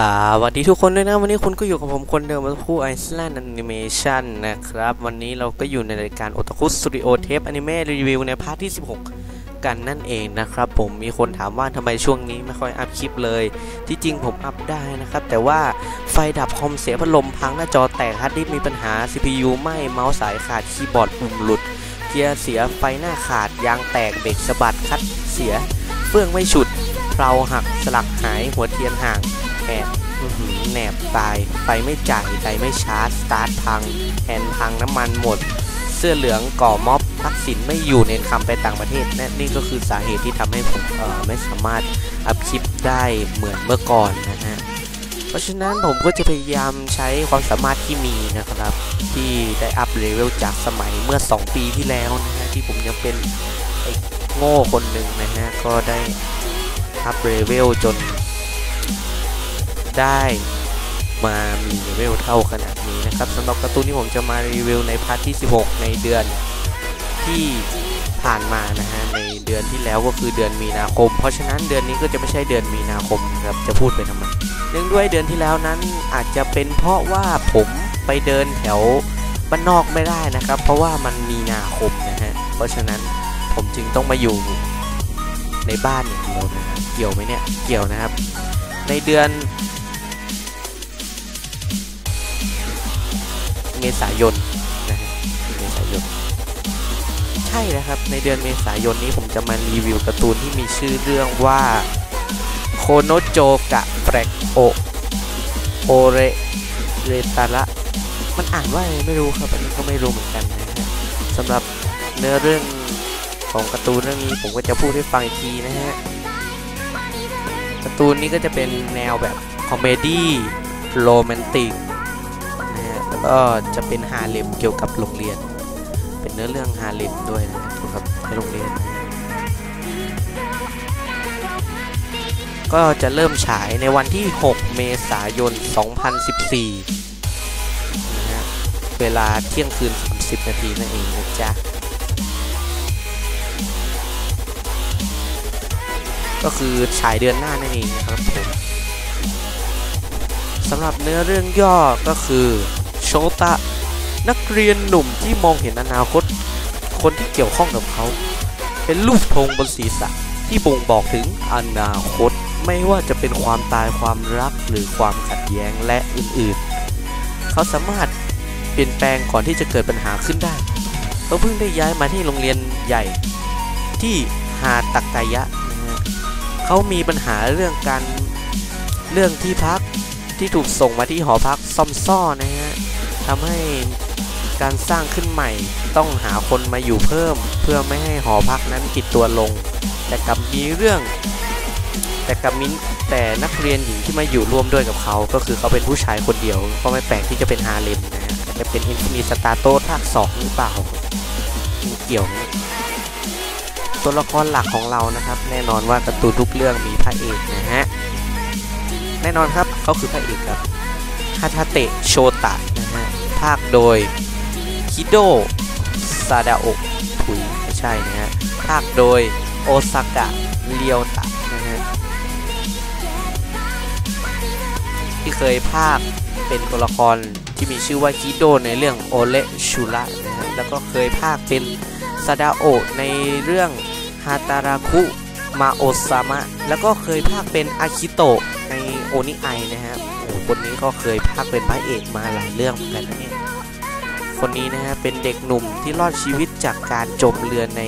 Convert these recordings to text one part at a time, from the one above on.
สวัสดีทุกคนด้วยนะ วันนี้คุณก็อยู่กับผมคนเดิมมาคู่ไอซ์แลนด์แอนิเมชันนะครับ วันนี้เราก็อยู่ในรายการโอตาคุสตูดิโอเทปอนิเมะรีวิวในพาร์ทที่ 16 กันนั่นเองนะครับผมมีคนถามว่าทำไมช่วงนี้ไม่ค่อยอัพคลิปเลย ที่จริงผมอัพได้นะครับ แต่ว่าไฟดับคอมเสียพัดลมพังหน้าจอแตกฮาร์ดดิสก์มีปัญหา CPU ไหม้เมาส์สายขาดคีย์บอร์ดปุ่มหลุดเกียร์เสียไฟหน้าขาดยางแตกเบรกสะบัดคัดเสียเฟื่องไม่ฉุดเพลาหักสลักหายหัวเทียนห่าง แอบอื้อหือแหนบตายไฟไม่จ่ายใจไม่ชาร์จสตาร์ทพังแฮนพังน้ำมันหมด เสื้อเหลืองก่อม็อบทักษิณไม่อยู่เน้นคำไปต่างประเทศนนี่ก็คือสาเหตุที่ทำให้ผมเออไม่สามารถอัพคลิปได้เหมือนเมื่อก่อนนะฮะเพราะฉะนั้นผมก็จะพยายามใช้ความสามารถที่มีนะครับ ที่ได้อัพเลเวลจากสมัยเมื่อ 2 ปีที่แล้วนะฮะที่ผมยังเป็นไอ้โง่คนหนึ่งนะฮะก็ได้อัพเลเวลจน ได้มามีเลเวลเท่าขนาดนี้นะครับสำหรับการ์ตูนที่ผมจะมารีวิวในพาร์ทที่ 16 ในเดือนที่ผ่านมานะฮะในเดือนที่แล้วก็คือเดือนมีนาคม เพราะฉะนั้นเดือนนี้ก็จะไม่ใช่เดือนมีนาคมนะครับจะพูดไปทำไมเนื่องด้วยเดือนที่แล้วนั้นอาจจะเป็นเพราะว่าผมไปเดินแถวบ้านนอกไม่ได้นะครับ เพราะว่ามันมีนาคมนะฮะเพราะฉะนั้นผมจึงต้องมาอยู่ในบ้านอย่างเดียวนะฮะเกี่ยวไหมเนี่ยเกี่ยวนะครับ ในเดือน ษายนนะฮะเมษายน ใช่นะครับ ในเดือนเมษายนนี้ผมจะมารีวิวการ์ตูนที่มีชื่อเรื่องว่าโคโนโจกะแปรกโอโอเรเรตาระมันอ่านว่าอะไรไม่รู้ครับอันนี้ก็ไม่รู้เหมือนกันนะฮะสำหรับเนื้อเรื่องของการ์ตูนเรื่องนี้ผมก็จะพูดให้ฟังอีกทีนะฮะการ์ตูนนี้ก็จะเป็นแนวแบบคอมเมดี้โรแมนติก ก็จะเป็นฮาเลมเกี่ยวกับโรงเรียน เป็นเนื้อเรื่องฮาเลมด้วยนะฮะเกี่ยวกับในโรงเรียน ก็จะเริ่มฉายในวันที่ 6 เมษายน 2014นะเวลาเที่ยงคืน 30 นาทีนั่นเองนะจ๊ะก็คือฉายเดือนหน้านั่นเองนะครับผมสำหรับเนื้อเรื่องย่อก็คือ โชตะ นักเรียนหนุ่มที่มองเห็นอนาคต คนที่เกี่ยวข้องกับเขา เป็นรูปธงบนศีรษะที่บ่งบอกถึงอนาคต ไม่ว่าจะเป็นความตายความรักหรือความขัดแย้งและอื่นๆ เขาสามารถเปลี่ยนแปลงก่อนที่จะเกิดปัญหาขึ้นได้เขาเพิ่งได้ย้ายมาที่โรงเรียนใหญ่ที่ฮาตากายะนะฮะเขามีปัญหาเรื่องการเรื่องที่พักที่ถูกส่งมาที่หอพักซ่อมซ่อนะฮะ ทำให้การสร้างขึ้นใหม่ต้องหาคนมาอยู่เพิ่ม เพื่อไม่ให้หอพักนั้นปิดตัวลง แต่กับมีเรื่อง แต่กับมินแต่นักเรียนหญิงที่มาอยู่ร่วมด้วยกับเขา ก็คือเขาเป็นผู้ชายคนเดียว ก็ไม่แปลกที่จะเป็นฮาเลมนะฮะอาจะเป็นอินฟินิตสตาโตภาคสองหรือเปล่ามีเกี่ยว ตัวละครหลักของเรานะครับ แน่นอนว่าการ์ตูนทุกเรื่องมีพระเอกนะฮะแน่นอนครับเขาคือพระเอกครับฮาทาเตะโชตะนะฮะ ภาคโดยคิโดซาดาโอะถุยไม่ใช่นะฮะภาคโดยโอซากะเรียวตะนะฮะที่เคยภาคเป็นตัวละครที่มีชื่อว่าคิโดในเรื่องโอเลชูระนะฮะแล้วก็เคยภาคเป็นซาดาโอะในเรื่องฮาตาราคุมาโอซามะแล้วก็เคยภาคเป็นอาคิโตะในโอนิไอนะฮะโอ้ คนนี้ก็เคยพากเป็นพระเอกมาหลายเรื่องเหมือนกันนะเนี่ยคนนี้นะฮะเป็นเด็กหนุ่มที่รอดชีวิตจากการจมเรือใน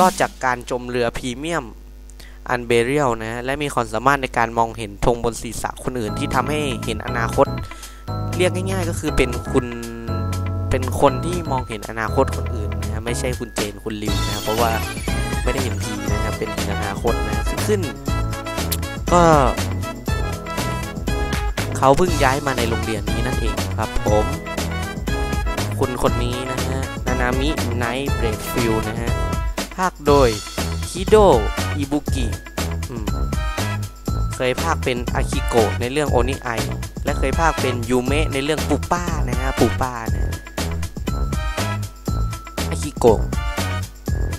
รอดจากการจมเรือพรีเมียมอันเบเรียลนะฮะและมีความสามารถในการมองเห็นธงบนศีรษะคนอื่นที่ทำให้เห็นอนาคต เรียกง่าย ๆ ก็คือเป็นคุณเป็นคนที่มองเห็นอนาคตคนอื่นนะฮะไม่ใช่คุณเจนคุณลิวนะเพราะว่าไม่ได้เห็นผีนะครับเป็นเห็นอนาคตนะซึ่งก็ เขาเพิ่งย้ายมาในโรงเรียนนี้นั่นเองครับผม คุณคนนี้นะฮะ นานามิไนท์เบรดฟิลนะฮะ ภาคโดยคิโดอิบุกิเคยภาคเป็นอาคิโกะในเรื่องโอนิไอและเคยภาคเป็นยูเมะในเรื่องปูป้านะฮะปูป้านะอาคิโกะ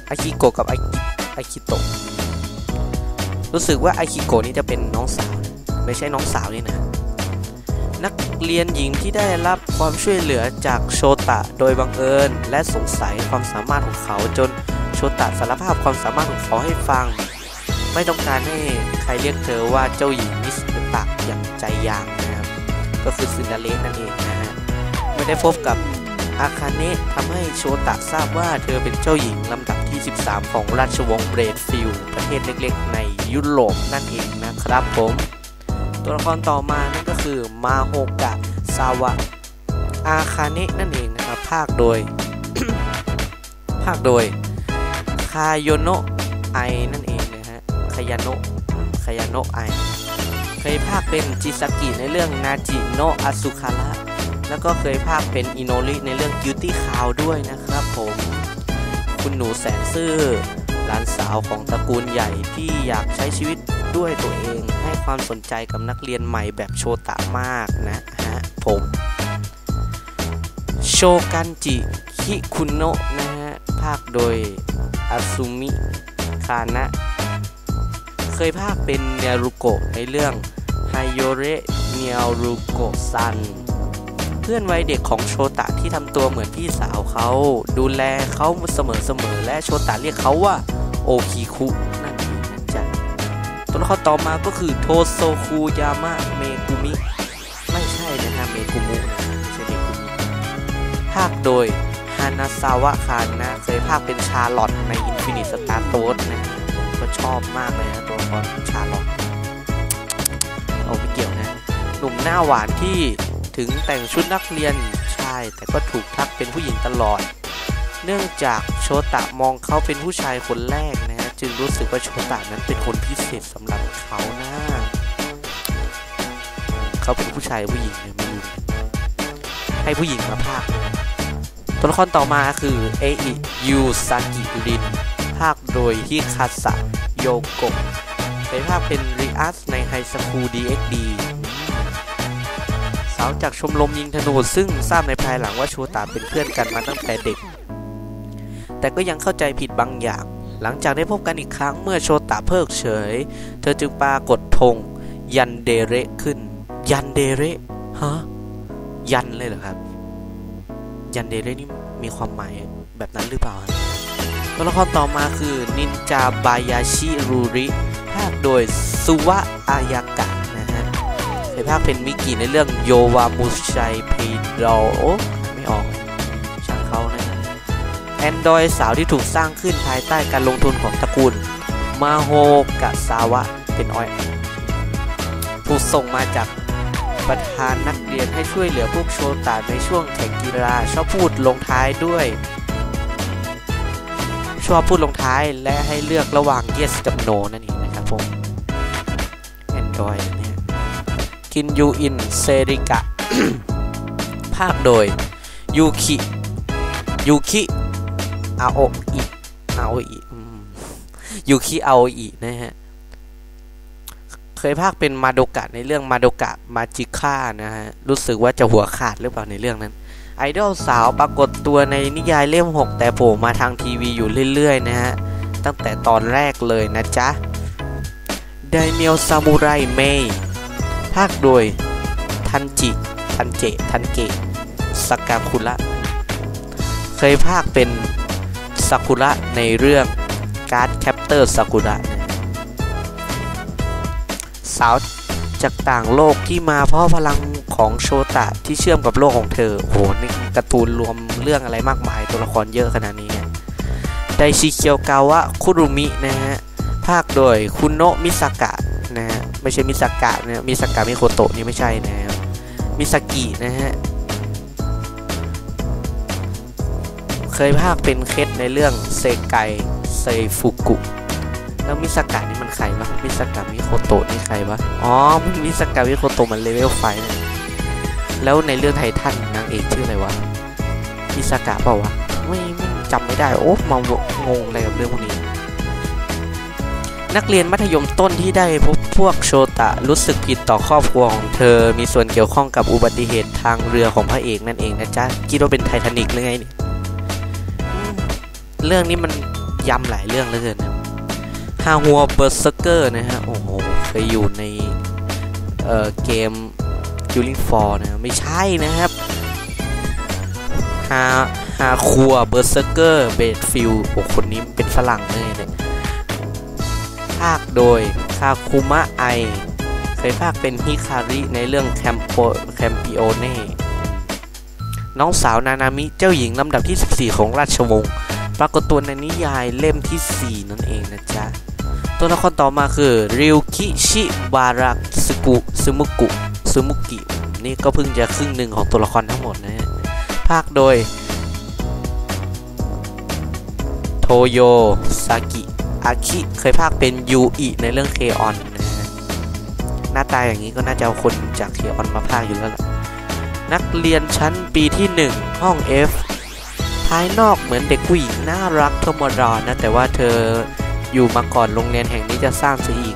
อาคิโกะกับอากิอาคิโตะรู้สึกว่าไอคิโกะนี่จะเป็นน้องสาว ไม่ใช่น้องสาวนี่นะ เรียนหญิงที่ได้รับความช่วยเหลือจากโชตะโดยบังเอิญ และสงสัยความสามารถของเขาจนโชตะสารภาพความสามารถของเขาให้ฟัง ไม่ต้องการให้ใครเรียกเธอว่าเจ้าหญิงมิสเตอร์ตักอย่างใจยางนะครับ ก็คือซินเดอเลล่านั่นเองนะฮะเมื่อได้พบกับอาคาเนะทำให้โชตะทราบว่าเธอเป็นเจ้าหญิงลำดับที่ 13 ของราชวงศ์เบรดฟิลด์ประเทศเล็กๆ ในยุโรปนั่นเองนะครับผม ตัวละครต่อมานั่นก็คือมาโฮกะซาวะอาคาเนะนั่นเองนะครับ ภาคโดย ภาคโดยคาโยโนะไอนั่นเองนะฮะคายาโนะคายาโนะไอเคยภาคเป็นจิซากิในเรื่องนาจิโนะอาซุคาระแล้วก็เคยภาคเป็นอิโนริในเรื่อง Beauty Cow ด้วยนะครับผม คุณหนูแสนซื่อหลานสาวของตระกูลใหญ่ที่อยากใช้ชีวิต ด้วยตัวเองให้ความสนใจกับนักเรียนใหม่แบบโชตะมากนะฮะผมโชกันจิคิคุโนะนะฮะภาคโดยอาซุมิคานะ เคยภาคเป็นเนรุโกะในเรื่องไฮโยเระเนรุโกะซัน เพื่อนวัยเด็กของโชตะที่ทำตัวเหมือนพี่สาวเขา ดูแลเขาเสมอๆและโชตะเรียกเขาว่าโอคิคุ ตัวละครต่อมาก็คือโทโซคุยามะเมกุมิ ไม่ใช่นะฮะเมกุมุนะไม่ใช่เมกุมิภาคโดยฮานาซาวะคานนะเคยภาคเป็นชาร์ลอตใน Infinite Star t o a นะผมก็ชอบมากเลยนะตัวละครชาร์ลอตเอาไม่เกี่ยวนะ หนุ่มหน้าหวานที่ถึงแต่งชุดนักเรียนชาย แต่ก็ถูกทักเป็นผู้หญิงตลอด เนื่องจากโชตะมองเขาเป็นผู้ชายคนแรก จึงรู้สึกว่าโชตะนั้นเป็นคนพิเศษสำหรับเขานะเขาเป็นผู้ชายผู้หญิงเนี่ยไม่รู้ให้ผู้หญิงมาพากย์ตัวละครต่อมาคือเออิยูซากิรินภาคโดยฮิคาสะโยโกะเป็นภาคเป็นริอัสในไฮสคูลดีเอ็กดีสาวจากชมรมยิงธนูซึ่งทราบในภายหลังว่าโชตะเป็นเพื่อนกันมาตั้งแต่เด็ก แต่ก็ยังเข้าใจผิดบางอย่าง หลังจากได้พบกันอีกครั้งเมื่อโชตะเพิกเฉย เธอจึงปรากฏธงยันเดเรขึ้น ยันเดเรฮะยันเลยเหรอครับ ยันเดเรนี่มีความหมายแบบนั้นหรือเปล่าตัวละครต่อมาคือนินจาบายาชิรูริภาคโดยสุวะอายากะนะฮะในภาคเป็นมิกิในเรื่องโยวามุชัยเพดอโอไม่ออกช่างเขานะ แอนดรอยสาวที่ถูกสร้างขึ้นภายใต้การลงทุนของตระกูลมาโฮกะซาวะเป็นออยถูกส่งมาจากประธานนักเรียนให้ช่วยเหลือพวกโชตาในช่วงแข่งกีฬาชอบพูดลงท้ายด้วย ชอบพูดลงท้ายและให้เลือกระหว่าง yes กับ no นั่นเองนะครับผม Android เนี่ยคินยูอินเซริกะ ภาคโดยยูคิยูคิ อาโออิอาโออิยูคิอาโออินะฮะ เคยภาคเป็นมาโดกะในเรื่องมาโดกะมาจิค่านะฮะ รู้สึกว่าจะหัวขาดหรือเปล่าในเรื่องนั้น ไอดอลสาวปรากฏตัวในนิยายเล่ม 6 แต่โผล่มาทางทีวีอยู่เรื่อย ๆ นะฮะ ตั้งแต่ตอนแรกเลยนะจ๊ะไดเมียวซามูไรเมย์ภาคโดย ทันจิ ทันเจ ทันเกะสกาคุระ เคยภาคเป็น ซากุระในเรื่องการ์ดแคปเตอร์ซากุระสาวจากต่างโลกที่มาเพราะพลังของโชตะที่เชื่อมกับโลกของเธอโหนี่การ์ตูนรวมเรื่องอะไรมากมาย ตัวละครเยอะขนาดนี้ไดชิเคียวกาวะคุรุมินะฮะภาคโดยคุโนมิสากะนะฮะไม่ใช่มิสากะนะมิสากะมิโคโตะนี่ไม่ใช่นะครับมิสากินะฮะ เคยภาคเป็นเคสในเรื่องเซไกเซฟุกุ แล้วมิสกะนี่มันใครวะมิสกะมิโคโตะนี่ใครวะ อ๋อมิสกะมิโคโตะมันเลเวลไฟนะแล้วในเรื่องไททันนางเอกชื่ออะไรวะมิสกะเปล่าวะ ไม่ไม่จำไม่ได้ โอ้มางงอะไรกับเรื่องพวกนี้ นักเรียนมัธยมต้นที่ได้พบพวกโชตะรู้สึกผิดต่อครอบครัวของเธอ มีส่วนเกี่ยวข้องกับอุบัติเหตุทางเรือของพระเอกนั่นเองนะจ๊ะคิดว่าเป็นไททานิกหรือไงเนี่ย เรื่องนี้มันย้ำหลายเรื่องเหลือเกินนะฮาฮัวเบอร์เซอร์เกอร์นะฮะ โอ้โหเคยอยู่ในเอเอ่อเกม Killing Floor นะไม่ใช่นะครับฮาฮาคัวเบอร์เซอร์เกอร์เบดฟิลโอ้คนนี้เป็นฝรั่งเลยเนี่ยภาคโดยคาคุมะไอเคยภาคเป็นฮิคาริในเรื่องแคมโปแคมปิโอเน่น้องสาวนานามิเจ้าหญิงลำดับที่ 14 ของราชวงศ์ ปรากฏตัวในนิยายเล่มที่ 4 นั่นเองนะจ๊ะ ตัวละครต่อมาคือริวคิชิวาระสกุซึมุกุซึมุกิ นี่ก็เพิ่งจะครึ่งหนึ่งของตัวละครทั้งหมดนะฮะ ภาคโดย โทโยซากิ อาคิ เคยภาคเป็นยูอิในเรื่องเคออนนะฮะ หน้าตาอย่างนี้ก็น่าจะเอาคนจากเคออนมาภาคอยู่แล้วล่ะนักเรียนชั้นปีที่ 1 ห้อง F ายนอกเหมือนเด็กผู้หญิงน่ารักธรรมดานะ แต่ว่าเธออยู่มาก่อนโรงเรียนแห่งนี้จะสร้างซะอีก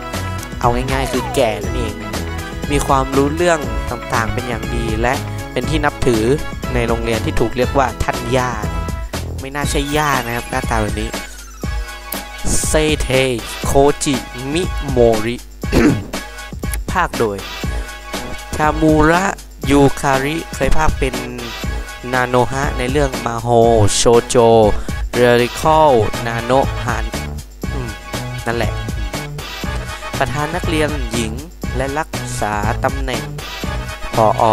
เอาง่ายๆ คือแก่นั่นเอง มีความรู้เรื่องต่างๆเป็นอย่างดีและเป็นที่นับถือในโรงเรียนที่ถูกเรียกว่าท่านย่า ไม่น่าใช่ย่านะครับหน้าตาแบบนี้เซเทโคจิมิโมริภาคโดยชามูระยูคาริเคยภาคเป็น นาโนฮะในเรื่องมาโฮโชโจเรริคอลนาโนฮันนั่นแหละ ประธานนักเรียนหญิงและรักษาตำแหน่งพออ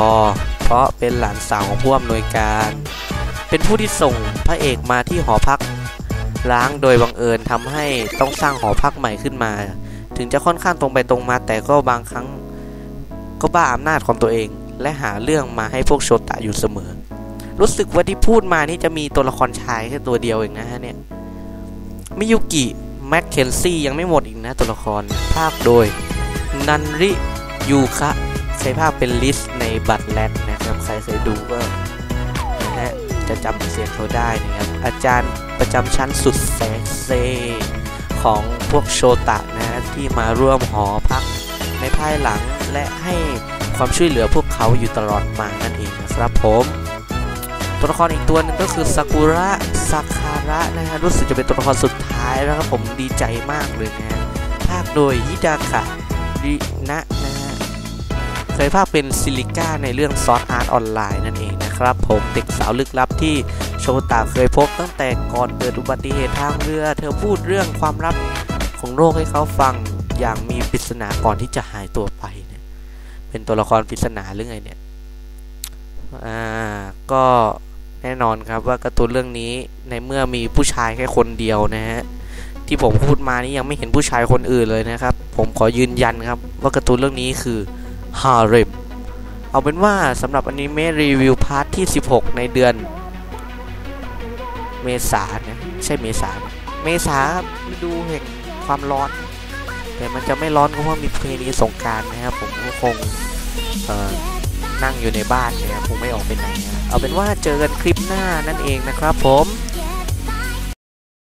เพราะเป็นหลานสาวของผู้อำนวยการ เป็นผู้ที่ส่งพระเอกมาที่หอพักล้างโดยบังเอิญทำให้ต้องสร้างหอพักใหม่ขึ้นมา ถึงจะค่อนข้างตรงไปตรงมาแต่ก็บางครั้ง ก็บ้าอำนาจของตัวเอง และหาเรื่องมาให้พวกโชตะอยู่เสมอ รู้สึกว่าที่พูดมานี่จะมีตัวละครชายแค่ตัวเดียวเองนะฮะเนี่ยมิยุกิแมคเคนซี่ยังไม่หมดอีกนะตัวละครภาคโดยนันริยูคะใช้ภาคเป็นลิสในบัตรแลนนะครับ ใครเคยดูก็นะฮะจะจำเสียงเขาได้นะครับ อาจารย์ประจำชั้นสุดแสกเซของพวกโชตะนะ ที่มาร่วมหอพักในภายหลังและให้ความช่วยเหลือพวกเขาอยู่ตลอดมานั่นเองนะครับผม ตัวละครอีกตัวหนึงก็คือซากุระซาคาระนะฮะรู้สึกจะเป็นตัวละครสุดท้ายแล้วครับผมดีใจมากเลยนะฮะภาคโดยฮิดากะรินะนะฮะเคยภาคเป็นซิลิก้าในเรื่องซอสอาร์ตออนไลน์นั่นเองนะครับผมเด็กสาวลึกลับที่โชตาเคยพบตั้งแต่ก่อนเกิดอุบัติเหตุทางเรือ เธอพูดเรื่องความลับของโลกให้เขาฟังอย่างมีปริศนาก่อนที่จะหายตัวไปเนี่ยเป็นตัวละครปริศนาหรือไงเนี่ย อ่า ก็ แน่นอนครับว่าการ์ตูนเรื่องนี้ในเมื่อมีผู้ชายแค่คนเดียวนะฮะที่ผมพูดมานี่ยังไม่เห็นผู้ชายคนอื่นเลยนะครับ ผมขอยืนยันครับว่าการ์ตูนเรื่องนี้คือฮาเร็มเอาเป็นว่าสำหรับอนิเมะรีวิวพาร์ทที่ 16 ในเดือน เมษาเนี่ยใช่เมษา เมษาฤดูแห่งความร้อน แต่มันจะไม่ร้อนก็เพราะมีเพลงนี้สงกรารนะครับ ผมก็คงเอ่อ นั่งอยู่ในบ้านเนี่ยคงไม่ออกไปไหนนะเอาเป็นว่าเจอกันคลิปหน้านั่นเองนะครับผม